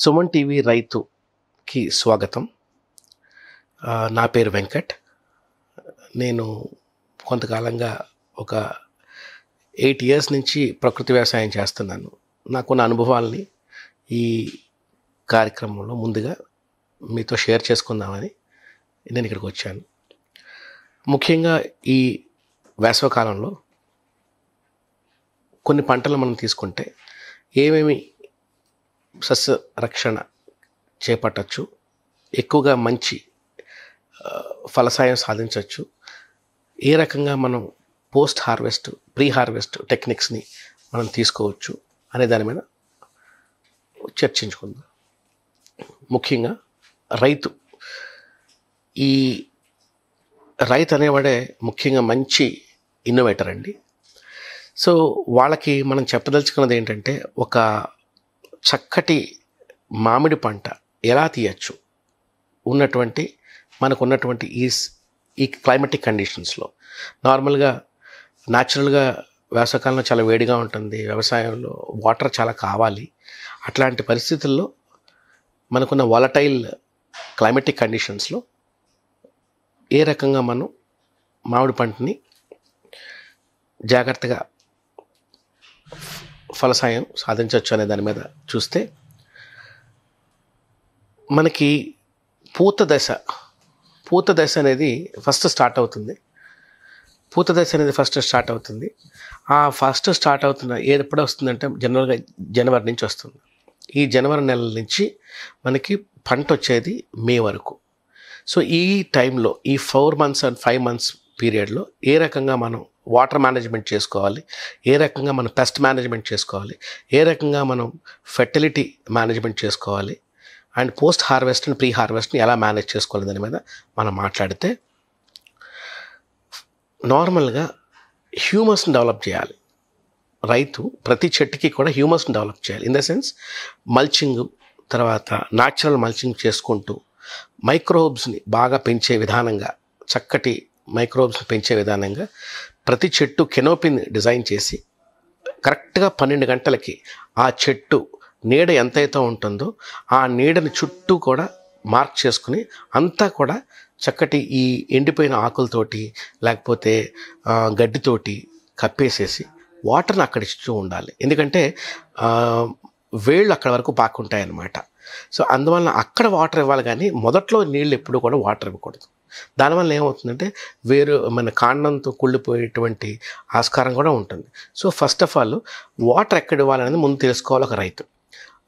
Suman TV రైతుకి స్వాగతం. నా పేరు వెంకట్. నేను కొంతకాలంగా ఒక ఎయిట్ ఇయర్స్ నుంచి ప్రకృతి వ్యవసాయం చేస్తున్నాను. నాకున్న అనుభవాల్ని ఈ కార్యక్రమంలో ముందుగా మీతో షేర్ చేసుకుందామని నేను ఇక్కడికి వచ్చాను. ముఖ్యంగా ఈ వేసవకాలంలో కొన్ని పంటలు మనం తీసుకుంటే ఏమేమి సస్య రక్షణ చేపట్టచ్చు. ఎక్కువగా మంచి ఫలసాయం సాధించవచ్చు ఏ రకంగా మనం పోస్ట్ హార్వెస్ట్ ప్రీ హార్వెస్ట్ టెక్నిక్స్ని మనం తీసుకోవచ్చు అనే దాని మీద చర్చించుకుందాం. ముఖ్యంగా రైతు. ఈ రైతు అనేవాడే ముఖ్యంగా మంచి ఇన్నోవేటర్ అండి. సో వాళ్ళకి మనం చెప్పదలుచుకున్నది ఏంటంటే ఒక చక్కటి మామిడి పంట ఎలా తీయచ్చు ఉన్నటువంటి మనకు ఉన్నటువంటి ఈ ఈ క్లైమేటిక్ కండిషన్స్లో. నార్మల్గా న్యాచురల్గా వేసవకాలంలో చాలా వేడిగా ఉంటుంది వ్యవసాయంలో వాటర్ చాలా కావాలి. అట్లాంటి పరిస్థితుల్లో మనకున్న వాలటైల్ క్లైమేటిక్ కండిషన్స్లో ఏ రకంగా మనం మామిడి పంటని జాగ్రత్తగా ఫలసాయం సాధించవచ్చు అనే దాని మీద చూస్తే మనకి పూత దశ పూత దశ అనేది ఫస్ట్ స్టార్ట్ అవుతుంది. పూత దశ అనేది ఫస్ట్ స్టార్ట్ అవుతుంది. ఆ ఫస్ట్ స్టార్ట్ అవుతున్న ఏది ఎప్పుడు వస్తుందంటే జనరల్గా జనవరి నుంచి వస్తుంది. ఈ జనవరి నెల నుంచి మనకి పంట వచ్చేది మే వరకు. సో ఈ టైంలో ఈ four months and five months పీరియడ్లో ఏ రకంగా మనం వాటర్ మేనేజ్మెంట్ చేసుకోవాలి ఏ రకంగా మనం పెస్ట్ మేనేజ్మెంట్ చేసుకోవాలి ఏ రకంగా మనం ఫెర్టిలిటీ మేనేజ్మెంట్ చేసుకోవాలి and post harvest and pre హార్వెస్ట్ని ఎలా మేనేజ్ చేసుకోవాలి దాని మీద మనం మాట్లాడితే నార్మల్గా హ్యూమస్ని డెవలప్ చేయాలి. రైతు ప్రతి చెట్టుకి కూడా హ్యూమస్ని డెవలప్ చేయాలి. ఇన్ ద సెన్స్ మల్చింగ్ తర్వాత న్యాచురల్ మల్చింగ్ చేసుకుంటూ మైక్రోబ్స్ని బాగా పెంచే విధానంగా చక్కటి మైక్రోబ్స్ని పెంచే విధానంగా ప్రతి చెట్టు కెనోపిన్ డిజైన్ చేసి కరెక్ట్గా పన్నెండు గంటలకి ఆ చెట్టు నీడ ఎంతైతే ఉంటుందో ఆ నీడని చుట్టూ కూడా మార్క్ చేసుకుని అంతా కూడా చక్కటి ఈ ఎండిపోయిన ఆకులతోటి లేకపోతే గడ్డితోటి కప్పేసేసి వాటర్ని అక్కడ ఇస్తూ ఉండాలి. ఎందుకంటే వేళ్ళు అక్కడ వరకు పాకుంటాయి అన్నమాట సో అందువలన అక్కడ వాటర్ ఇవ్వాలి కానీ మొదట్లో నీళ్ళు ఎప్పుడు కూడా వాటర్ ఇవ్వకూడదు. దానివల్ల ఏమవుతుందంటే వేరు మన కాండంతో కుళ్ళిపోయేటువంటి ఆస్కారం కూడా ఉంటుంది. So first of all water ఎక్కడ ఇవ్వాలనేది ముందు తెలుసుకోవాలి ఒక రైతు.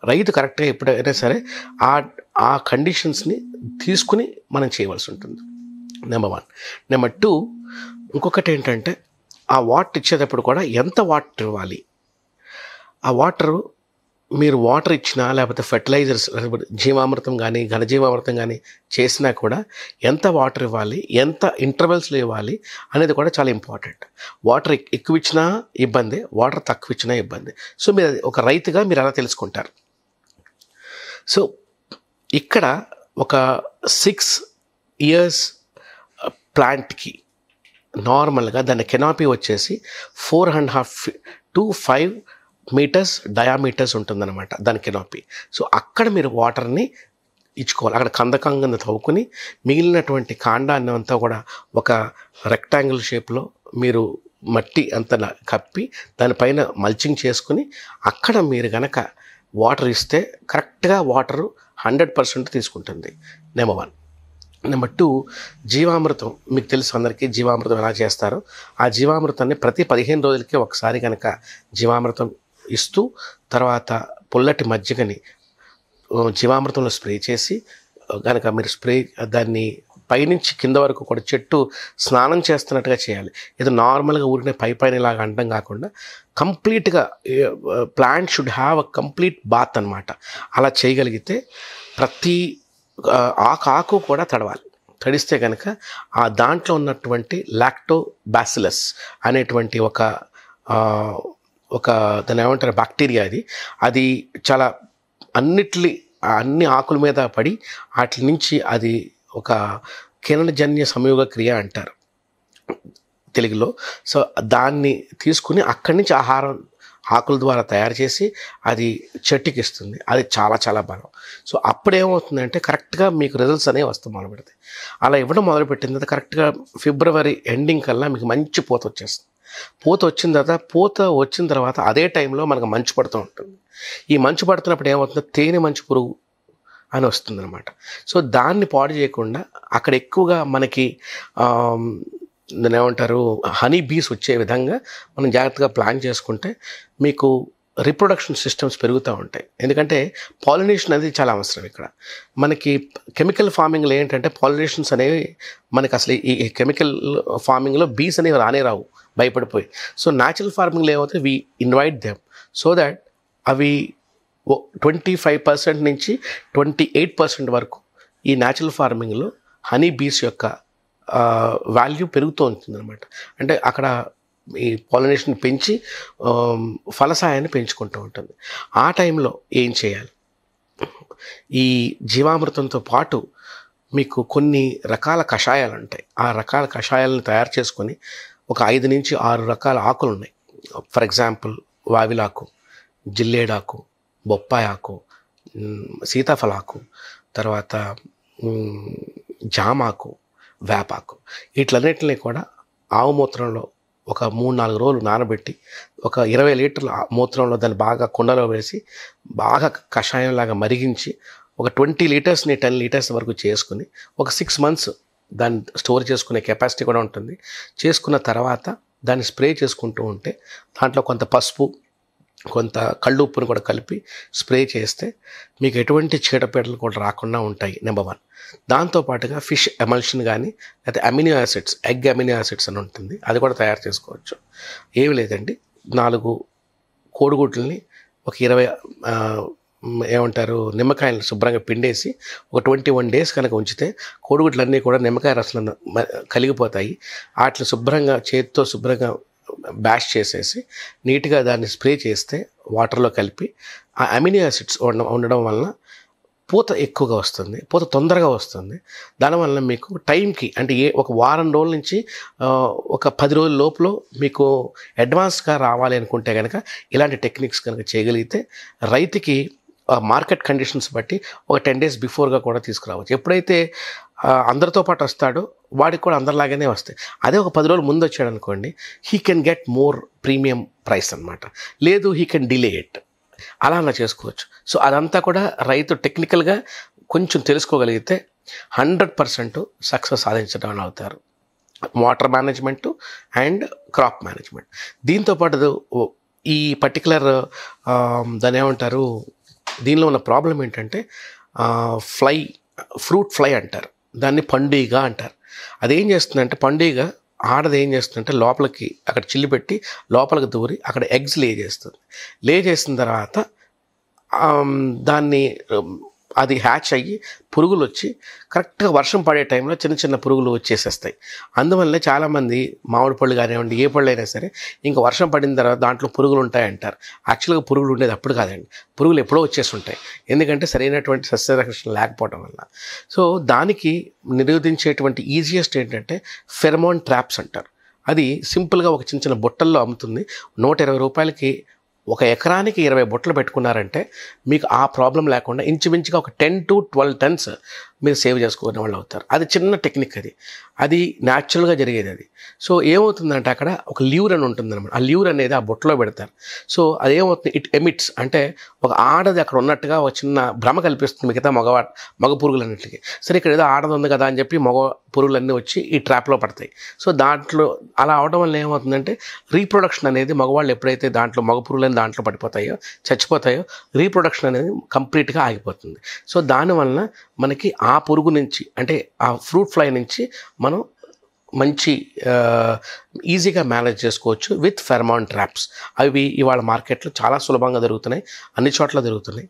రైతు కరెక్ట్గా ఎప్పుడైనా సరే ఆ ఆ కండిషన్స్ని తీసుకుని మనం చేయవలసి ఉంటుంది. నెంబర్ వన్ నెంబర్ టూ ఇంకొకటి ఏంటంటే ఆ వాటర్ ఇచ్చేటప్పుడు కూడా ఎంత వాటర్ ఇవ్వాలి? ఆ వాటరు మీరు వాటర్ ఇచ్చినా లేకపోతే ఫెర్టిలైజర్స్ లేకపోతే జీవామృతం కానీ ఘనజీవామృతం కానీ చేసినా కూడా ఎంత వాటర్ ఇవ్వాలి ఎంత ఇంటర్వెల్స్లో ఇవ్వాలి అనేది కూడా చాలా ఇంపార్టెంట్ వాటర్ ఎక్కువ ఇచ్చినా ఇబ్బంది వాటర్ తక్కువ ఇచ్చినా ఇబ్బంది. సో మీరు ఒక రైతుగా మీరు అలా తెలుసుకుంటారు? సో ఇక్కడ ఒక సిక్స్ ఇయర్స్ ప్లాంట్కి నార్మల్గా దాని కెనాపీ వచ్చేసి four and half to five metres diameters ఉంటుందన్నమాట దాని కెనాపీ. సో అక్కడ మీరు వాటర్ని ఇచ్చుకోవాలి. అక్కడ కందకంగా తవ్వుకుని మిగిలినటువంటి కాండాన్ని అంతా కూడా ఒక రెక్టాంగిల్ షేప్లో మీరు మట్టి అంత కప్పి దానిపైన మల్చింగ్ చేసుకుని అక్కడ మీరు గనక వాటర్ ఇస్తే కరెక్ట్గా వాటరు హండ్రెడ్ పర్సెంట్ తీసుకుంటుంది. నెంబర్ వన్ నెంబర్ టూ జీవామృతం. మీకు తెలుసు అందరికీ జీవామృతం ఎలా చేస్తారో? ఆ జీవామృతాన్ని ప్రతి పదిహేను రోజులకి ఒకసారి కనుక జీవామృతం ఇస్తూ తర్వాత పుల్లటి మజ్జిగని జీవామృతంలో స్ప్రే చేసి కనుక మీరు స్ప్రే దాన్ని పైనుంచి కింద వరకు కూడా చెట్టు స్నానం చేస్తున్నట్టుగా చేయాలి. ఇది నార్మల్గా ఊరినే పై పైన ఇలాగ అంటం కాకుండా కంప్లీట్గా plant should have a complete bath అనమాట అలా చేయగలిగితే ప్రతి ఆకు ఆకు కూడా తడవాలి. తడిస్తే కనుక ఆ దాంట్లో ఉన్నటువంటి లాక్టో బ్యాసిలస్ అనేటువంటి ఒక ఒక దాని ఏమంటారు బ్యాక్టీరియా అది. అది చాలా అన్నిటి అన్ని ఆకుల మీద పడి వాటి నుంచి అది ఒక కిరణజన్య సంయోగ క్రియ అంటారు తెలుగులో. సో దాన్ని తీసుకుని అక్కడి నుంచి ఆహారం ఆకుల ద్వారా తయారు చేసి అది చెట్టుకి ఇస్తుంది. అది చాలా చాలా బలం. సో అప్పుడు ఏమవుతుందంటే కరెక్ట్గా మీకు రిజల్ట్స్ అనేవి వస్తాయి మొదలు పెడతాయి అలా ఇవ్వడం మొదలుపెట్టిన తర్వాత కరెక్ట్గా ఫిబ్రవరి ఎండింగ్ కల్లా మీకు మంచి పూత వచ్చేస్తుంది పూత వచ్చిన తర్వాత పూత వచ్చిన తర్వాత అదే టైంలో మనకు మంచు పడుతూ ఉంటుంది. ఈ మంచు పడుతున్నప్పుడు ఏమవుతుందో తేనె మంచు పురుగు అని వస్తుందన్నమాట. సో దాన్ని పాడు చేయకుండా అక్కడ ఎక్కువగా మనకి ఏమంటారు హనీ బీస్ వచ్చే విధంగా మనం జాగ్రత్తగా ప్లాన్ చేసుకుంటే మీకు రిప్రొడక్షన్ సిస్టమ్స్ పెరుగుతూ ఉంటాయి. ఎందుకంటే పాలినేషన్ అనేది చాలా అవసరం ఇక్కడ. మనకి కెమికల్ ఫార్మింగ్లో ఏంటంటే పాలినేషన్స్ అనేవి మనకి అసలు ఈ కెమికల్ ఫార్మింగ్లో బీస్ అనేవి రానే రావు భయపడిపోయి. సో న్యాచురల్ ఫార్మింగ్లో ఏమవుతుంది? We invite them so that అవి ట్వంటీ ఫైవ్ పర్సెంట్ నుంచి ట్వంటీ ఎయిట్ పర్సెంట్ వరకు ఈ న్యాచురల్ ఫార్మింగ్లో హనీ బీస్ యొక్క వాల్యూ పెరుగుతూ ఉంటుంది అనమాట అంటే అక్కడ ఈ పాలినేషన్ పెంచి ఫలసాయాన్ని పెంచుకుంటూ ఉంటుంది. ఆ టైంలో ఏం చేయాలి? ఈ జీవామృతంతో పాటు మీకు కొన్ని రకాల కషాయాలు ఉంటాయి. ఆ రకాల కషాయాలను తయారు చేసుకొని ఒక ఐదు నుంచి ఆరు రకాల ఆకులు ఉన్నాయి ఫర్ ఎగ్జాంపుల్ వావిలాకు జిల్లేడాకు బొప్పాయి ఆకు సీతాఫలాకు తర్వాత జామాకు వేపాకు. వీటిలన్నిటిని కూడా ఆవు మూత్రంలో ఒక మూడు నాలుగు రోజులు నానబెట్టి ఒక ఇరవై లీటర్ల మూత్రంలో దాన్ని బాగా కుండలో వేసి బాగా కషాయంలాగా మరిగించి ఒక ట్వంటీ లీటర్స్ని టెన్ లీటర్స్ వరకు చేసుకుని ఒక సిక్స్ మంత్స్ దాన్ని స్టోర్ చేసుకునే కెపాసిటీ కూడా ఉంటుంది. చేసుకున్న తర్వాత దాన్ని స్ప్రే చేసుకుంటూ ఉంటే దాంట్లో కొంత పసుపు కొంత కళ్ళు ఉప్పును కూడా కలిపి స్ప్రే చేస్తే మీకు ఎటువంటి చీడపీడలు కూడా రాకుండా ఉంటాయి నెంబర్ వన్ దాంతోపాటుగా ఫిష్ ఎమల్షన్ కానీ లేకపోతే amino acids egg amino acids అని ఉంటుంది అది కూడా తయారు చేసుకోవచ్చు. ఏమి లేదండి. నాలుగు కోడిగుడ్లని ఒక ఇరవై ఏమంటారు నిమ్మకాయలను శుభ్రంగా పిండేసి ఒక ట్వంటీ వన్ డేస్ కనుక ఉంచితే కోడిగుడ్లన్నీ కూడా నిమ్మకాయ రసం కలిగిపోతాయి. వాటిని శుభ్రంగా చేతితో శుభ్రంగా బ్యాష్ చేసేసి నీట్గా దాన్ని స్ప్రే చేస్తే వాటర్లో కలిపి ఆ అమినో యాసిడ్స్ ఉండడం ఉండడం వలన పూత ఎక్కువగా వస్తుంది పూత తొందరగా వస్తుంది. దానివల్ల మీకు టైంకి అంటే ఏ ఒక వారం రోజుల నుంచి ఒక పది రోజుల లోపల మీకు అడ్వాన్స్గా రావాలి అనుకుంటే కనుక ఇలాంటి టెక్నిక్స్ కనుక చేయగలిగితే రైతుకి మార్కెట్ కండిషన్స్ బట్టి ఒక టెన్ డేస్ బిఫోర్గా కూడా తీసుకురావచ్చు. ఎప్పుడైతే అందరితో పాటు వస్తాడో వాడికి కూడా అందరిలాగానే వస్తాయి. అదే ఒక పది రోజులు ముందు వచ్చాడు అనుకోండి he can get more premium price అనమాట లేదు హీ కెన్ డిలే ఇట్ అలా అలా చేసుకోవచ్చు. సో అదంతా కూడా రైతు టెక్నికల్గా కొంచెం తెలుసుకోగలిగితే హండ్రెడ్ పర్సెంట్ సక్సెస్ సాధించడం అవుతారు. Water management and crop management దీంతో పాటు ఈ పర్టికులర్ దాని ఏమంటారు దీనిలో ఉన్న ప్రాబ్లం ఏంటంటే ఫ్లై ఫ్రూట్ ఫ్లై అంటారు. దాన్ని పండుగ అంటారు. అదేం చేస్తుందంటే పండుగ ఆడది ఏం చేస్తుందంటే లోపలికి అక్కడ చిల్లి పెట్టి లోపలికి దూరి అక్కడ ఎగ్స్ లే చేస్తుంది లే చేసిన తర్వాత దాన్ని అది హ్యాచ్ అయ్యి పురుగులు వచ్చి కరెక్ట్గా వర్షం పడే టైంలో చిన్న చిన్న పురుగులు వచ్చేసేస్తాయి. అందువల్ల చాలామంది మామిడి పళ్ళు కానివ్వండి ఏ పళ్ళు అయినా సరే ఇంకా వర్షం పడిన తర్వాత దాంట్లో పురుగులు ఉంటాయంటారు. యాక్చువల్గా పురుగులు ఉండేది అప్పుడు కాదండి. పురుగులు ఎప్పుడో వచ్చేసి ఉంటాయి ఎందుకంటే సరైనటువంటి సస్యరక్షణ లేకపోవడం వల్ల. సో దానికి నిరోధించేటువంటి ఈజియెస్ట్ ఏంటంటే ఫెర్మోన్ ట్రాప్స్ అంటారు. అది సింపుల్గా ఒక చిన్న చిన్న బుట్టల్లో అమ్ముతుంది. నూట ఇరవై రూపాయలకి ఒక ఎకరానికి ఇరవై బుట్టలు పెట్టుకున్నారంటే మీకు ఆ ప్రాబ్లం లేకుండా ఇంచుమించుగా ఒక టెన్ టు ట్వెల్వ్ టన్స్ మీరు సేవ్ చేసుకునే వాళ్ళు అవుతారు. అది చిన్న టెక్నిక్ అది. అది న్యాచురల్గా జరిగేది అది. సో ఏమవుతుందంటే అక్కడ ఒక ల్యూర్ అని ఉంటుంది అనమాట ఆ ల్యూర్ అనేది ఆ బుట్టలో పెడతారు. సో అది ఏమవుతుంది ఇట్ ఎమిట్స్. అంటే ఒక ఆడది అక్కడ ఉన్నట్టుగా ఒక చిన్న భ్రమ కల్పిస్తుంది మిగతా మగవా మగ పురుగులన్నిటికీ. సరే ఇక్కడ ఏదో ఆడది ఉంది కదా అని చెప్పి మగ పురుగులన్నీ వచ్చి ఈ ట్రాప్లో పడతాయి. సో దాంట్లో అలా అవడం వల్ల ఏమవుతుందంటే రీప్రొడక్షన్ అనేది మగవాళ్ళు ఎప్పుడైతే దాంట్లో మగ పురుగులని దాంట్లో పడిపోతాయో చచ్చిపోతాయో రీప్రొడక్షన్ అనేది కంప్లీట్గా ఆగిపోతుంది. సో దానివలన మనకి ఆ పురుగు నుంచి అంటే ఆ ఫ్రూట్ ఫ్లై నుంచి మనం మంచి ఈజీగా మేనేజ్ చేసుకోవచ్చు విత్ ఫెర్మాన్ ట్రాప్స్. అవి ఇవాళ మార్కెట్లో చాలా సులభంగా దొరుకుతున్నాయి అన్ని చోట్ల దొరుకుతున్నాయి.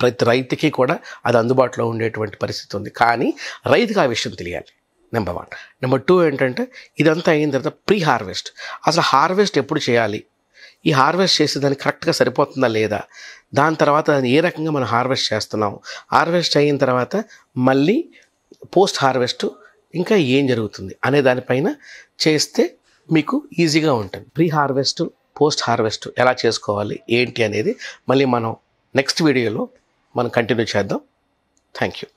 ప్రతి రైతుకి కూడా అది అందుబాటులో ఉండేటువంటి పరిస్థితి ఉంది. కానీ రైతుకు ఆ విషయం తెలియాలి నెంబర్ వన్. నెంబర్ టూ ఏంటంటే ఇదంతా అయిన తర్వాత ప్రీ హార్వెస్ట్ అసలు హార్వెస్ట్ ఎప్పుడు చేయాలి? ఈ హార్వెస్ట్ చేసేదానికి కరెక్ట్గా సరిపోతుందా లేదా? దాని తర్వాత దాన్ని ఏ రకంగా మనం హార్వెస్ట్ చేస్తున్నాం? హార్వెస్ట్ అయిన తర్వాత మళ్ళీ పోస్ట్ హార్వెస్ట్ ఇంకా ఏం జరుగుతుంది అనే దానిపైన చేస్తే మీకు ఈజీగా ఉంటుంది. ప్రీ హార్వెస్ట్ పోస్ట్ హార్వెస్ట్ ఎలా చేసుకోవాలి ఏంటి అనేది మళ్ళీ మనం నెక్స్ట్ వీడియోలో మనం కంటిన్యూ చేద్దాం. Thank you